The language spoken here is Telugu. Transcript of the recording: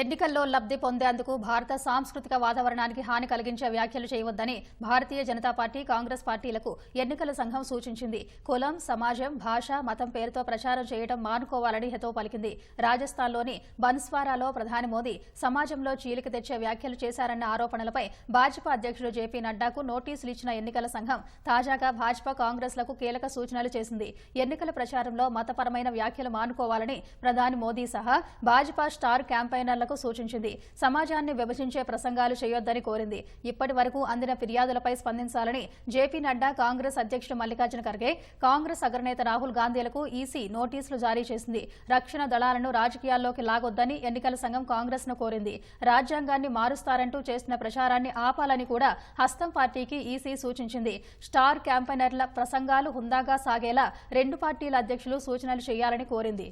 ఎన్నికల్లో లబ్ధి పొందేందుకు భారత సాంస్కృతిక వాతావరణానికి హాని కలిగించే వ్యాఖ్యలు చేయవద్దని భారతీయ జనతా పార్టీ కాంగ్రెస్ పార్టీలకు ఎన్నికల సంఘం సూచించింది. కులం సమాజం భాష మతం పేరుతో ప్రచారం చేయడం మానుకోవాలని హితవు పలికింది. రాజస్థాన్లోని బన్స్వారాలో ప్రధాని మోదీ సమాజంలో చీలిక తెచ్చే వ్యాఖ్యలు చేశారన్న ఆరోపణలపై భాజపా అధ్యక్షుడు జేపీ నడ్డాకు నోటీసులు ఇచ్చిన ఎన్నికల సంఘం తాజాగా భాజపా కాంగ్రెస్లకు కీలక సూచనలు చేసింది. ఎన్నికల ప్రచారంలో మతపరమైన వ్యాఖ్యలు మానుకోవాలని ప్రధాని మోదీ సహా భాజపా స్టార్ అధికారులకు సూచించింది. సమాజాన్ని విభజించే ప్రసంగాలు చేయొద్దని కోరింది. ఇప్పటి వరకు అందిన ఫిర్యాదులపై స్పందించాలని జేపీ నడ్డా కాంగ్రెస్ అధ్యక్షుడు మల్లికార్జున ఖర్గే కాంగ్రెస్ అగ్రనేత రాహుల్ గాంధీలకు ఈసీ నోటీసులు జారీ చేసింది. రక్షణ దళాలను రాజకీయాల్లోకి లాగొద్దని ఎన్నికల సంఘం కాంగ్రెస్ను కోరింది. రాజ్యాంగాన్ని మారుస్తారంటూ చేసిన ప్రచారాన్ని ఆపాలని కూడా హస్తం పార్టీకి ఈసీ సూచించింది. స్టార్ క్యాంపైనర్ల ప్రసంగాలు హుందాగా సాగేలా రెండు పార్టీల అధ్యక్షులు సూచనలు చేయాలని కోరింది.